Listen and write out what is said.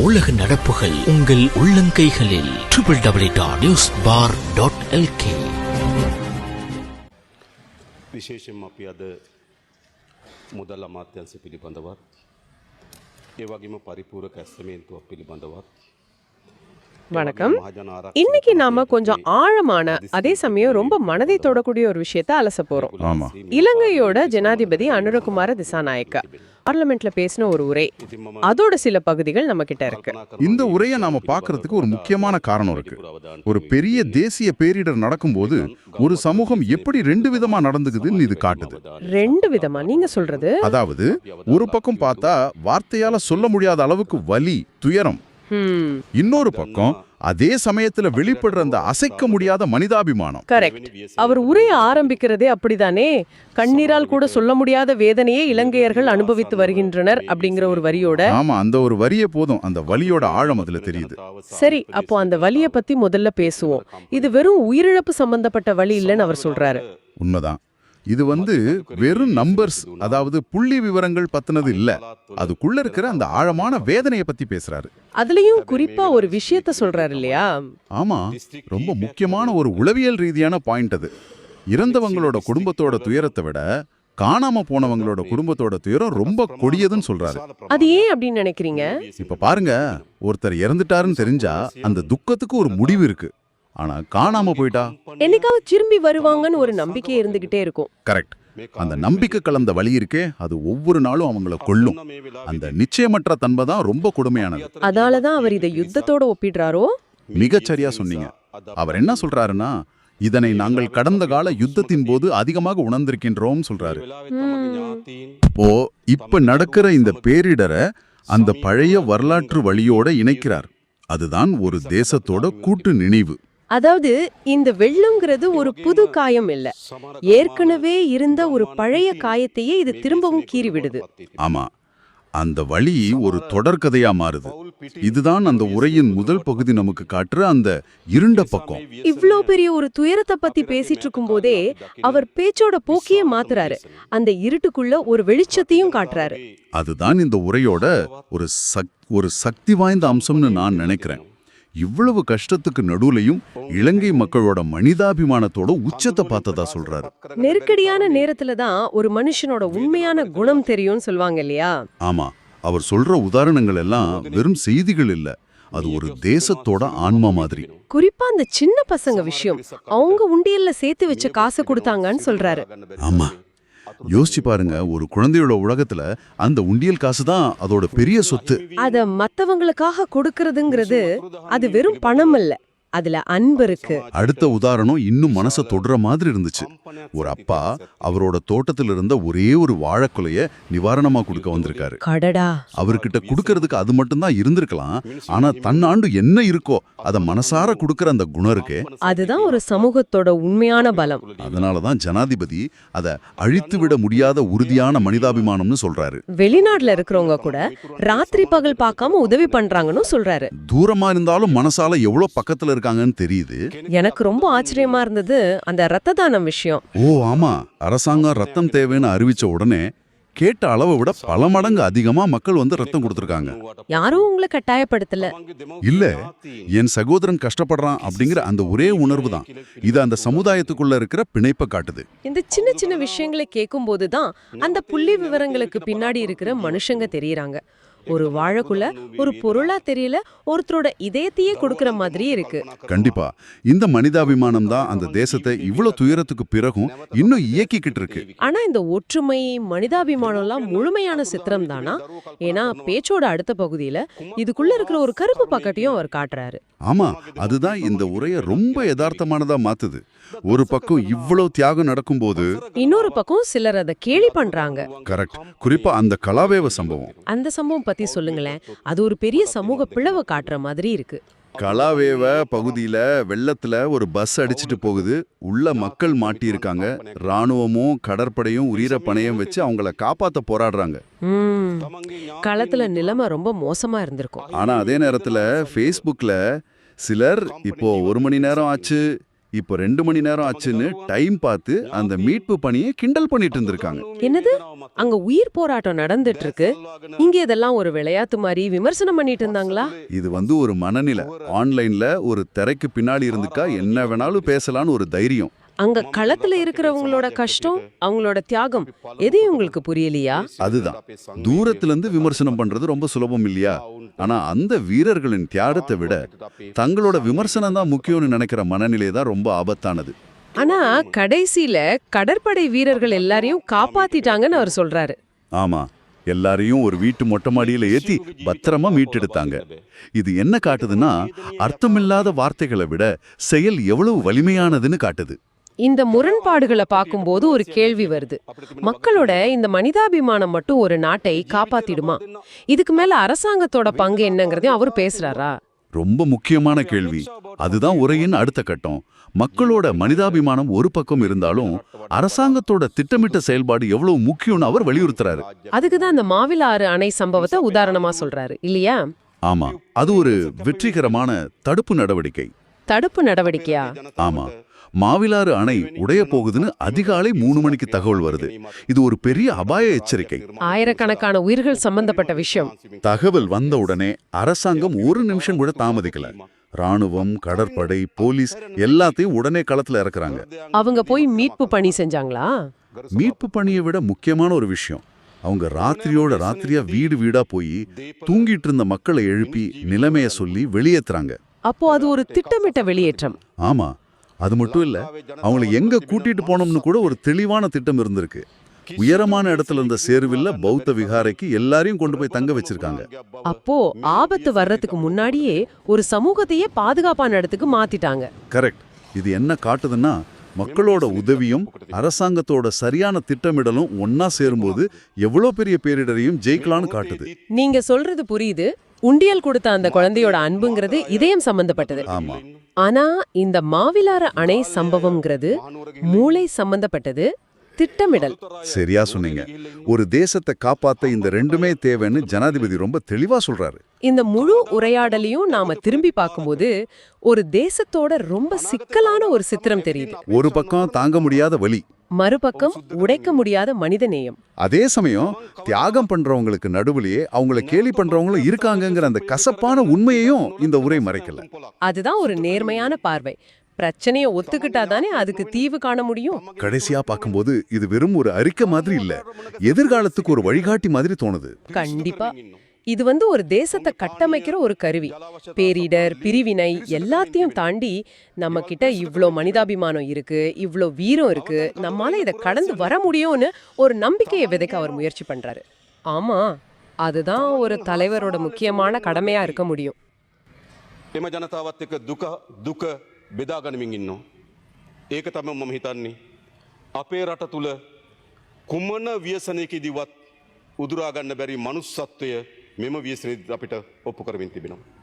உலக நடப்புகள் உங்கள் உள்ளங்கைகளில். Triple double dot news bar dot LK விசேஷம் அப்பியாது முதல் ಮಾಪಿಯಾದ ಮೊದಲ ಮಾತ್ಯಾಂಶ ಪಿಲಿಬಂಧವಾದ ಇವಾಗಿಮ ಪರಿಪೂರಕ ಅಸ್ತಮೇಂತು ಪಿಲಿಬಂಧವಾದ வணக்கம் இன்னைக்கு நாம கொஞ்சம் ஆழமான அதே சமயம் ரொம்ப மனதை தொடக்கூடிய ஒரு விஷயத்த அலச போறோம். இலங்கையோட ஜனாதிபதி அனுரகுமார திசாநாயக்கா. பார்லிமெண்ட்ல பேசின ஒரு உரை. அதோட சில பகுதிகள் நம்ம கிட்ட இருக்கு. இந்த உரையை நாம பார்க்கிறதுக்கு ஒரு முக்கியமான காரணம் இருக்கு. ஒரு பெரிய தேசிய பேரிடர் நடக்கும்போது ஒரு சமூகம் எப்படி ரெண்டு விதமா நடந்துக்குதுன்னு இது காட்டுது. ரெண்டு விதமா? நீங்க சொல்றது? அதாவது ஒரு பக்கம் பார்த்தா வார்த்தையால சொல்ல முடியாத அளவுக்கு வலி துயரம் இன்னொரு பக்கம் அதே சமயத்துல வெளிப்படுற அந்த அசைக்க முடியாத மனிதாபிமானம். கரெக்ட் அவர் உரைய ஆரம்பிக்கிறதே அப்படிதானே? கண்ணீரால் கூட சொல்ல முடியாத வேதனையை இலங்கையர்கள் அனுபவித்து வருகின்றனர் அப்படிங்கிற ஒரு வரியோட ஆமா அந்த ஒரு வரியே போதும். அந்த வலியோட ஆழம் அதுல தெரியுது. சரி அப்போ அந்த வலிய பத்தி முதல்ல பேசுவோம். இது வெறும் உயிரிழப்பு சம்பந்தப்பட்ட வலி இல்லைன்னு அவர் சொல்றாரு. உண்மைதான். இது வந்து வெறும் நம்பர்ஸ் அதாவது புள்ளி விவரங்கள் பத்தினது இல்ல. அதுக்குள்ள இருக்கிற அந்த ஆழமான வேதனையை பத்தி பேசுறாரு. அதுலயும் குறிப்பா ஒரு விஷயத்த சொல்றாரு இல்லையா? ஆமா. ரொம்ப முக்கியமான ஒரு உளவியல் ரீதியான பாயிண்ட் அது. இறந்தவங்களோட குடும்பத்தோட துயரத்தை விட காணாம போனவங்களோட குடும்பத்தோட துயரம் ரொம்ப கொடியதுன்னு சொல்றாரு. அது ஏன் அப்படின்னு நினைக்கிறீங்க? இப்ப பாருங்க ஒருத்தர் இறந்துட்டாருன்னு தெரிஞ்சா அந்த துக்கத்துக்கு ஒரு முடிவு இருக்கு. ஆனா காணாம போயிட்டா? என்னைக்காவது திரும்பி வருவாங்கன்னு ஒரு நம்பிக்கை இருந்துகிட்டே இருக்கும். கரெக்ட் அந்த நம்பிக்கை கலந்த வழி இருக்கே அது ஒவ்வொரு நாளும் அவங்கள கொல்லும். அந்த நிச்சயமற்ற தன்மை தான் ரொம்ப கொடுமையானது. அதாலதான் அவர் இதை யுத்தத்தோட ஒப்பிடுறாரோ? மிகச்சரியா சொன்னீங்க. அவர் என்ன சொல்றாருன்னா இதனை நாங்கள் கடந்த கால யுத்தத்தின் போது அதிகமாக உணர்ந்திருக்கின்றோம் சொல்றாரு. இப்போ இப்ப நடக்கிற இந்த பேரிடரை அந்த பழைய வரலாற்று வழியோட இணைக்கிறார். அதுதான் ஒரு தேசத்தோட கூட்டு நினைவு. அதாவது இந்த வெள்ளம்ங்கிறது ஒரு புது காயம் இல்ல. ஏற்கனவே இருந்த ஒரு பழைய காயத்தையே இது திரும்பவும் கீறி விடுது ஆமா. அந்த வழி ஒரு தொடர்கதையா மாறுது. இதுதான் அந்த உரையின் முதல் பகுதி நமக்கு காட்டுற அந்த இருண்ட பக்கம். இவ்ளோ பெரிய ஒரு துயரத்தை பத்தி பேசிட்டு இருக்கும் போதே அவர் பேச்சோட போக்கியே மாத்துறாரு. அந்த இருட்டுக்குள்ள ஒரு வெளிச்சத்தையும் காட்டுறாரு. அதுதான் இந்த உரையோட ஒரு சக் ஒரு சக்தி வாய்ந்த அம்சம்னு நான் நினைக்கிறேன். இவ்வளவு கஷ்டத்துக்கு நடுவுலையும் இலங்கை மக்களோட மனிதாபிமானத்தோட உச்சத்தை பார்த்ததா சொல்றாரு. நெருக்கடியான நேரத்துல தான் ஒரு மனுஷனோட உண்மையான குணம் தெரியும்னு சொல்லுவாங்க இல்லையா? ஆமா அவர் சொல்ற உதாரணங்கள் எல்லாம் வெறும் செய்திகள் இல்ல. அது ஒரு தேசத்தோட ஆன்மா மாதிரி. குறிப்பா அந்த சின்ன பசங்க விஷயம். அவங்க உண்டியல்ல சேர்த்து வச்ச காசை கொடுத்தாங்கன்னு சொல்றாரு. ஆமா. யோசிச்சு பாருங்க ஒரு குழந்தையோட உலகத்துல அந்த உண்டியல் காசு தான் அதோட பெரிய சொத்து. அத மத்தவங்களுக்காக கொடுக்கறதுங்கிறது அது வெறும் பணம் இல்ல அதுல அன்பு இருக்கு. அடுத்த உதாரணம் இன்னும் மனசை தொடுற மாதிரி இருந்துச்சு. ஒரு அப்பா அவரோட தோட்டத்துல இருந்த ஒரே ஒரு வாழைக்குலைய நிவாரணமா கொடுக்க வந்திருக்காரு. கடடா. அவர்கிட்ட கொடுக்கறதுக்கு அது மட்டும்தான் இருந்திருக்கலாம். ஆனா தன்னாண்டு என்ன இருக்கோ அத மனசார கொடுக்கற அந்த குணம் இருக்கே. அதுதான் ஒரு சமூகத்தோட உண்மையான பலம். அதனாலதான் ஜனாதிபதி அத அழித்து விட முடியாத உறுதியான மனிதாபிமானம்னு சொல்றாரு. வெளிநாட்டுல இருக்கிறவங்க கூட ராத்திரி பகல் பார்க்காம உதவி பண்றாங்கன்னு சொல்றாரு. தூரமா இருந்தாலும் மனசால எவ்வளவு பக்கத்துல இருக்காங்கன்னு தெரியுது. எனக்கு ரொம்ப ஆச்சரியமா இருந்தது அந்த ரத்த தானம் விஷயம். ஓ ஆமா. அரசாங்கம் ரத்தம் தேவைன்னு அறிவிச்ச உடனே கேட்ட அளவை விட பல மடங்கு அதிகமா மக்கள் வந்து ரத்தம் கொடுத்திருக்காங்க. யாரும் உங்களை கட்டாயப்படுத்தல. இல்ல என் சகோதரன் கஷ்டப்படுறான் அப்படிங்கிற அந்த ஒரே உணர்வு தான். இது அந்த சமுதாயத்துக்குள்ள இருக்கிற பிணைப்பை காட்டுது. இந்த சின்ன சின்ன விஷயங்களை கேட்கும்போது தான் அந்த புள்ளி விவரங்களுக்கு பின்னாடி இருக்கிற மனுஷங்க தெரியறாங்க. ஒரு வாழைக்குள்ள ஒரு பொருளா தெரியல ஒருத்தரோட இதயத்தையே கொடுக்கற மாதிரி இருக்கு. கண்டிப்பா. இந்த மனிதாபிமானம் தான் அந்த தேசத்தை இவ்வளவு துயரத்துக்கு பிறகும் இன்னும் இயக்கிக்கிட்டு இருக்கு. ஆனா இந்த ஒற்றுமை மனிதாபிமானம்லாம் முழுமையான சித்திரம் தானா? ஏன்னா பேச்சோட அடுத்த பகுதியில இதுக்குள்ள இருக்கிற ஒரு கருப்பு பக்கத்தையும் அவர் காட்டுறாரு. ஆமா அதுதான் இந்த உரையை ரொம்ப யதார்த்தமானதா மாத்துது. ஒரு பக்கம் இவ்வளவு தியாகம் நடக்கும்போது இன்னொரு பக்கம் சிலர் அதை கேலி பண்றாங்க. கரெக்ட். குறிப்பா அந்த கலாவேவ சம்பவம். அந்த சம்பவம் பத்தி சொல்லுங்களேன். அது ஒரு பெரிய சமூக பிளவை காட்டுற மாதிரி இருக்கு. கலாவேவ பகுதியில வெள்ளத்துல ஒரு பஸ் அடிச்சிட்டு போகுது. உள்ள மக்கள் மாட்டியிருக்காங்க. ராணுவமும் கடற்படையும் உயிரை பணையம் வச்சு அவங்கள காப்பாத்த போராடுறாங்க. களத்துல நிலைமை ரொம்ப மோசமா இருந்திருக்கும். ஆனா அதே நேரத்துல ஃபேஸ்புக்ல சிலர் இப்போ ஒரு மணி நேரம் ஆச்சு. இப்போ ரெண்டு மணி நேரம் ஆச்சுன்னு டைம் பார்த்து அந்த மீட்பு பணியை கிண்டல் பண்ணிட்டு இருந்திருக்காங்க. என்னது? அங்க உயிர் போராட்டம் நடந்துட்டு இருக்கு இங்க இதெல்லாம் ஒரு விளையாட்டு மாதிரி விமர்சனம் பண்ணிட்டு இருந்தாங்களா? இது வந்து ஒரு மனநிலை. ஆன்லைன்ல ஒரு திரைக்கு பின்னாடி இருந்துக்கா என்ன வேணாலும் பேசலாம்னு ஒரு தைரியம். அங்க களத்துல இருக்கிறவங்களோட கஷ்டம் அவங்களோட தியாகம் எதையும் உங்களுக்கு புரியலையா? அதுதான். தூரத்துல இருந்து விமர்சனம் பண்றது ரொம்ப சுலபம் இல்லையா? ஆனா அந்த வீரர்களின் தியாகத்தை விட தங்களோட விமர்சனம் தான் முக்கியம்னு நினைக்கிற மனநிலை தான் ரொம்ப ஆபத்தானது. ஆனா கடைசியில கடற்படை வீரர்கள் எல்லாரையும் காப்பாத்திட்டாங்கன்னு அவர் சொல்றாரு. ஆமா. எல்லாரையும் ஒரு வீட்டு மொட்டை மாடியில ஏத்தி பத்திரமா மீட்டெடுத்தாங்க இது என்ன காட்டுதுன்னா அர்த்தமில்லாத வார்த்தைகளை விட செயல் எவ்வளவு வலிமையானதுன்னு காட்டுது. இந்த முரண்பாடுகளை பார்க்கும்போது ஒரு கேள்வி வருது. மக்களோட இந்த மனிதாபிமானம் மட்டும் ஒரு நாட்டை காப்பாத்திடுமா? இதுக்கு மேல அரசாங்கத்தோட பங்கு என்னங்கறதையும் அவர் பேசுறாரா? ரொம்ப முக்கியமான கேள்வி. அதுதான் உரையின் அடுத்த கட்டம். மக்களோட மனிதாபிமானம் ஒரு பக்கம் இருந்தாலும் அரசாங்கத்தோட திட்டமிட்ட செயல்பாடு எவ்வளவு முக்கியம்னு அவர் வலியுறுத்துறாரு. அதுக்கு தான் இந்த மாவிலாறு அணை சம்பவத்தை உதாரணமா சொல்றாரு இல்லையா? ஆமா. அது ஒரு வெற்றிகரமான தடுப்பு நடவடிக்கை. தடுப்பு நடவடிக்கையா? ஆமா. மாவிலாறு அணை உடைய போகுதுன்னு அதிகாலை மூணு மணிக்கு தகவல் வருது. இது ஒரு பெரிய அபாய எச்சரிக்கை. ஆயிரக்கணக்கான உயிர்கள் சம்பந்தப்பட்ட விஷயம். தகவல் வந்த உடனே அரசாங்கம் ஒரு நிமிஷம் கூட தாமதிக்கல. ராணுவம் கடற்படை போலீஸ் எல்லாத்தையும் உடனே களத்துல இறக்குறாங்க. அவங்க போய் மீட்பு பணி செஞ்சாங்களா? மீட்பு பணியை விட முக்கியமான ஒரு விஷயம். அவங்க ராத்திரியோட ராத்திரியா வீடு வீடா போய் தூங்கிட்டு இருந்த மக்களை எழுப்பி நிலைமைய சொல்லி வெளியேத்துறாங்க. அப்போ அது ஒரு திட்டமிட்ட வெளியேற்றம். ஆமா அது மட்டும் இல்ல அவங்கள எங்க கூட்டிட்டு போனோம்னு கூட ஒரு தெளிவான திட்டம் இருந்திருக்கு. உயரமான இடத்துல இருந்த சேர்வில்ல பௌத்த விகாரைக்கு எல்லாரையும் கொண்டு போய் தங்க வச்சிருக்காங்க. அப்போ ஆபத்து வர்றதுக்கு முன்னாடியே ஒரு சமூகத்தையே பாதுகாப்பான இடத்துக்கு மாத்திட்டாங்க. கரெக்ட் இது என்ன காட்டுதுன்னா மக்களோட உதவியும் அரசாங்கத்தோட சரியான திட்டமிடலும் ஒன்னா சேரும்போது எவ்வளோ பெரிய பேரிடரையும் ஜெயிக்கலாம்னு காட்டுது. நீங்க சொல்றது புரியுது. உண்டியல் கொடுத்த அந்த குழந்தையோட அன்புங்கிறது இதயம் சம்பந்தப்பட்டது. ஆனா இந்த மாவிலாறு அணை சம்பவம்ங்கிறது மூளை சம்பந்தப்பட்டது. திட்டமிடல். சரியா சொன்னீங்க. ஒரு தேசத்தை காப்பாத்த இந்த ரெண்டுமே தேவைன்னு ஜனாதிபதி ரொம்ப தெளிவா சொல்றாரு. இந்த முழு உரையாடலையும் நாம திரும்பி பார்க்கும்போது ஒரு தேசத்தோட ரொம்ப சிக்கலான ஒரு சித்திரம் தெரியுது. ஒரு பக்கம் தாங்க முடியாத வலி. மறுபக்கம் உடைக்க முடியாத மனிதநேயம் அதே சமயம் தியாகம் பண்றவங்களுக்கு நடுவுலயே அவங்கள கேலி பண்றவங்களும் இருக்காங்கங்கிற அந்த கசப்பான உண்மையையும் இந்த உரை மறைக்கல. அதுதான் ஒரு நேர்மையான பார்வை. பிரச்சனைய ஒத்துக்கிட்டா தானே அதுக்கு தீவு காண முடியும்? கடைசியா பார்க்கும்போது இது வெறும் ஒரு அறிக்கை மாதிரி இல்ல. எதிர்காலத்துக்கு ஒரு வழிகாட்டி மாதிரி தோணுது. கண்டிப்பா. இது வந்து ஒரு தேசத்தை கட்டமைக்கிற ஒரு கருவி. பேரிடர் பிரிவினை எல்லாத்தையும் தாண்டி நம்ம கிட்ட இவ்ளோ மனிதாபிமானம் இருக்கு இவ்ளோ வீரம் இருக்கு நம்மால இதை கடந்து வர முடியும்னு ஒரு நம்பிக்கையை விதைக்க அவர் முயற்சி பண்றாரு. ஆமா அதுதான் ஒரு தலைவரோட முக்கியமான கடமையா இருக்க முடியும். එම ජනතාවත් එක දුක දුක බෙදාගනිමින් ඉන්නවා. ඒක තම මම හිතන්නේ. අපේ රට තුළ කුමන ව්‍යසනයකදිවත් උදුරාගන්න බැරි මනුස්සත්වය මෙම වියසනද අපිට ඔප්පු කරමින් තිබෙනවා.